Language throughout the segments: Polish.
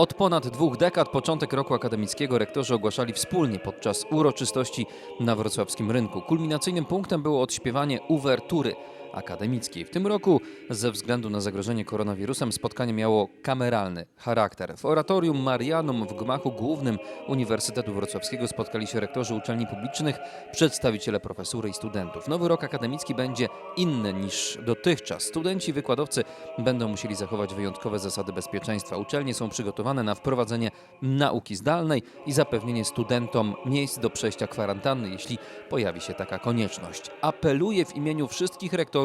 Od ponad dwóch dekad początek roku akademickiego rektorzy ogłaszali wspólnie podczas uroczystości na wrocławskim rynku. Kulminacyjnym punktem było odśpiewanie uwertury akademickiej. W tym roku ze względu na zagrożenie koronawirusem spotkanie miało kameralny charakter. W oratorium Marianum w gmachu głównym Uniwersytetu Wrocławskiego spotkali się rektorzy uczelni publicznych, przedstawiciele profesury i studentów. Nowy rok akademicki będzie inny niż dotychczas. Studenci i wykładowcy będą musieli zachować wyjątkowe zasady bezpieczeństwa. Uczelnie są przygotowane na wprowadzenie nauki zdalnej i zapewnienie studentom miejsc do przejścia kwarantanny, jeśli pojawi się taka konieczność. Apeluję w imieniu wszystkich rektorów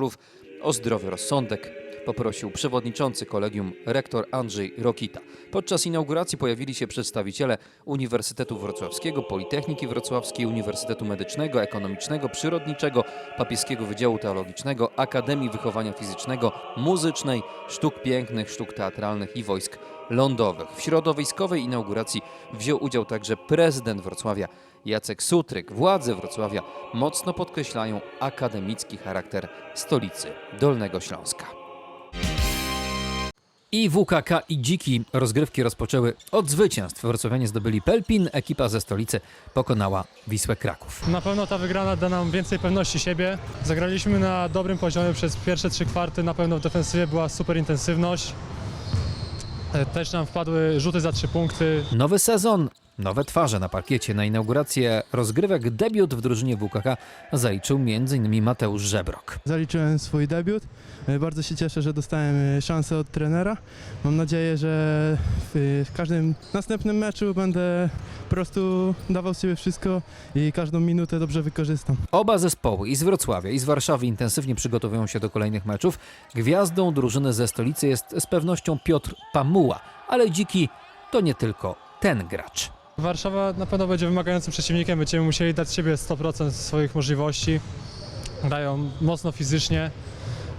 o zdrowy rozsądek, poprosił przewodniczący kolegium rektor Andrzej Rokita. Podczas inauguracji pojawili się przedstawiciele Uniwersytetu Wrocławskiego, Politechniki Wrocławskiej, Uniwersytetu Medycznego, Ekonomicznego, Przyrodniczego, Papieskiego Wydziału Teologicznego, Akademii Wychowania Fizycznego, Muzycznej, Sztuk Pięknych, Sztuk Teatralnych i Wojsk Lądowych. W środowiskowej inauguracji wziął udział także prezydent Wrocławia Jacek Sutryk. Władze Wrocławia mocno podkreślają akademicki charakter stolicy Dolnego Śląska. I WKK i Dziki rozgrywki rozpoczęły od zwycięstw. Wrocławianie zdobyli Pelpin, ekipa ze stolicy pokonała Wisłę Kraków. Na pewno ta wygrana da nam więcej pewności siebie. Zagraliśmy na dobrym poziomie przez pierwsze trzy kwarty. Na pewno w defensywie była super intensywność. E, Też nam wpadły rzuty za trzy punkty. Nowy sezon, nowe twarze na parkiecie. Na inaugurację rozgrywek debiut w drużynie WKK zaliczył m.in. Mateusz Żebrok. Zaliczyłem swój debiut. E, Bardzo się cieszę, że dostałem e, szansę od trenera. Mam nadzieję, że w, w każdym następnym meczu będę po prostu dawał z siebie wszystko i każdą minutę dobrze wykorzystam. Oba zespoły i z Wrocławia i z Warszawy intensywnie przygotowują się do kolejnych meczów. Gwiazdą drużyny ze stolicy jest z pewnością Piotr Pamuła, ale Dziki to nie tylko ten gracz. Warszawa na pewno będzie wymagającym przeciwnikiem. Będziemy musieli dać siebie 100% swoich możliwości. Grają mocno fizycznie.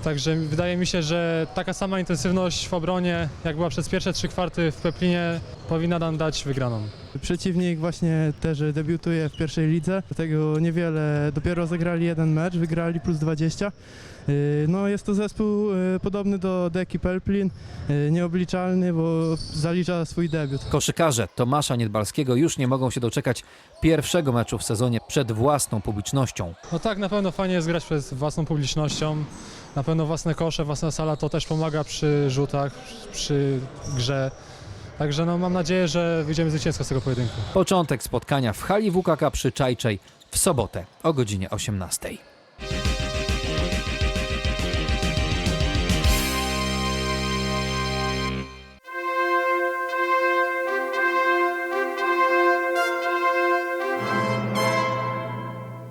Także wydaje mi się, że taka sama intensywność w obronie, jak była przez pierwsze trzy kwarty w Peplinie, powinna nam dać wygraną. Przeciwnik właśnie też debiutuje w pierwszej lidze, dlatego niewiele, dopiero zagrali jeden mecz, wygrali plus 20. Yy, No jest to zespół yy, podobny do Deki Pelplin, yy, nieobliczalny, bo zalicza swój debiut. Koszykarze Tomasza Niedbalskiego już nie mogą się doczekać pierwszego meczu w sezonie przed własną publicznością. No tak, na pewno fajnie jest grać przed własną publicznością. Na pewno własne kosze, własna sala to też pomaga przy rzutach, przy grze. Także no, mam nadzieję, że wyjdziemy zwycięsko z tego pojedynku. Początek spotkania w hali WKK przy Czajczej w sobotę o godzinie 18.